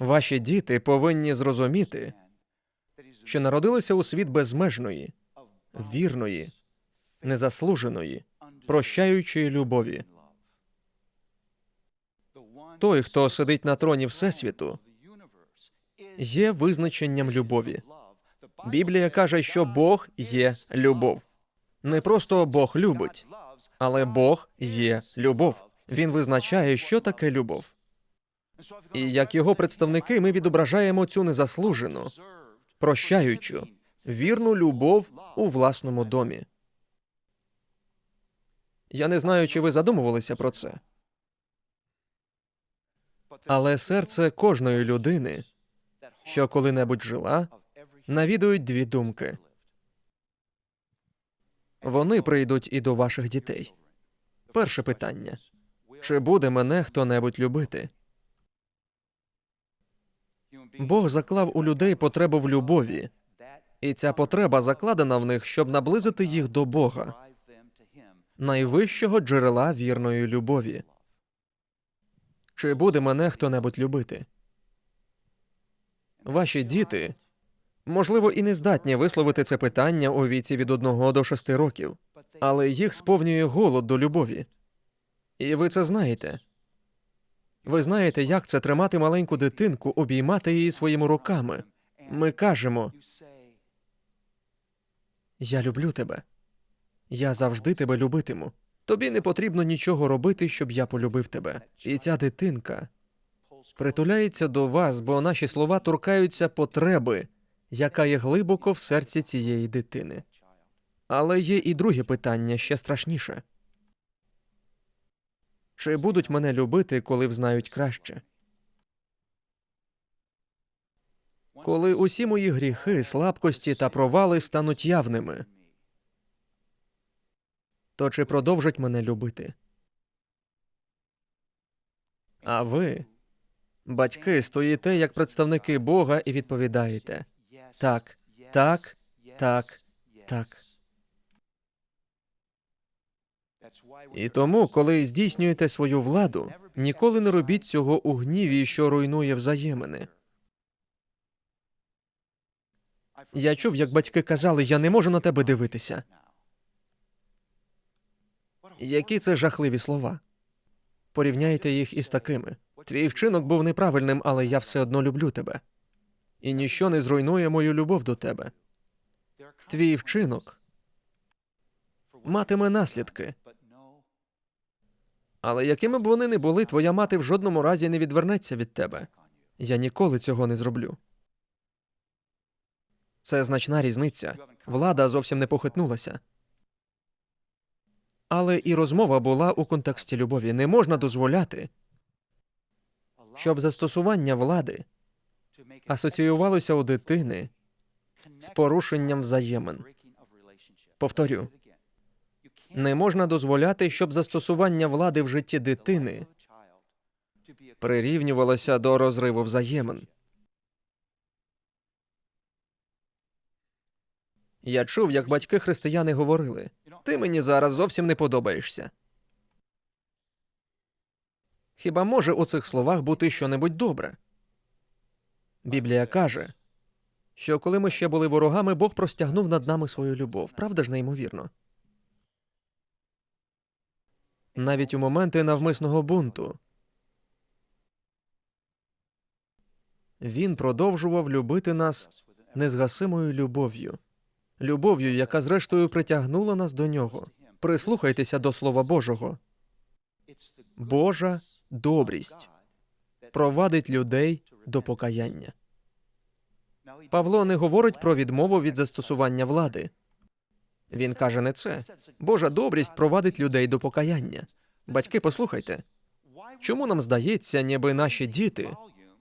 Ваші діти повинні зрозуміти, що народилися у світ безмежної, вірної, незаслуженої, прощаючої любові. Той, хто сидить на троні Всесвіту, є визначенням любові. Біблія каже, що Бог є любов. Не просто Бог любить, але Бог є любов. Він визначає, що таке любов. І як його представники, ми відображаємо цю незаслужену, прощаючу, вірну любов у власному домі. Я не знаю, чи ви задумувалися про це. Але серце кожної людини, що коли-небудь жила, навідують дві думки. Вони прийдуть і до ваших дітей. Перше питання: чи буде мене хто-небудь любити? Бог заклав у людей потребу в любові, і ця потреба закладена в них, щоб наблизити їх до Бога, найвищого джерела вірної любові. Чи буде мене хто-небудь любити? Ваші діти, можливо, і не здатні висловити це питання у віці від 1 до 6 років, але їх сповнює голод до любові. І ви це знаєте. Ви знаєте, як це тримати маленьку дитинку, обіймати її своїми руками. Ми кажемо: Я люблю тебе. Я завжди тебе любитиму. Тобі не потрібно нічого робити, щоб я полюбив тебе. І ця дитинка притуляється до вас, бо наші слова торкаються потреби, яка є глибоко в серці цієї дитини. Але є і друге питання ще страшніше. Чи будуть мене любити, коли взнають краще? Коли усі мої гріхи, слабкості та провали стануть явними, то чи продовжать мене любити? А ви, батьки, стоїте як представники Бога і відповідаєте так, так, так, так. І тому, коли здійснюєте свою владу, ніколи не робіть цього у гніві, що руйнує взаємини. Я чув, як батьки казали, я не можу на тебе дивитися. Які це жахливі слова. Порівняйте їх із такими. Твій вчинок був неправильним, але я все одно люблю тебе. І ніщо не зруйнує мою любов до тебе. Твій вчинок матиме наслідки. Але якими б вони не були, твоя мати в жодному разі не відвернеться від тебе. Я ніколи цього не зроблю. Це значна різниця. Влада зовсім не похитнулася. Але і розмова була у контексті любові. Не можна дозволяти, щоб застосування влади асоціювалося у дитини з порушенням взаємин. Повторю, не можна дозволяти, щоб застосування влади в житті дитини прирівнювалося до розриву взаємин. Я чув, як батьки християни говорили: ти мені зараз зовсім не подобаєшся. Хіба може у цих словах бути щонебудь добре? Біблія каже, що коли ми ще були ворогами, Бог простягнув над нами свою любов. Правда ж неймовірно? Навіть у моменти навмисного бунту він продовжував любити нас незгасимою любов'ю, любов'ю, яка зрештою притягнула нас до нього. Прислухайтеся до Слова Божого. Божа добрість провадить людей до покаяння. Павло не говорить про відмову від застосування влади. Він каже не це. Божа добрість провадить людей до покаяння. Батьки, послухайте, чому нам здається, ніби наші діти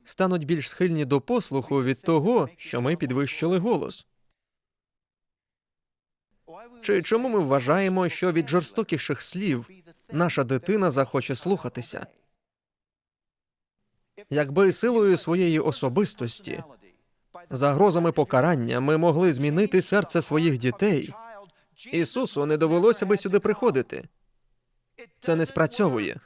стануть більш схильні до послуху від того, що ми підвищили голос? Чи чому ми вважаємо, що від жорстокіших слів наша дитина захоче слухатися? Якби силою своєї особистості, загрозами покарання, ми могли змінити серце своїх дітей, Ісусу не довелося би сюди приходити. Це не спрацьовує.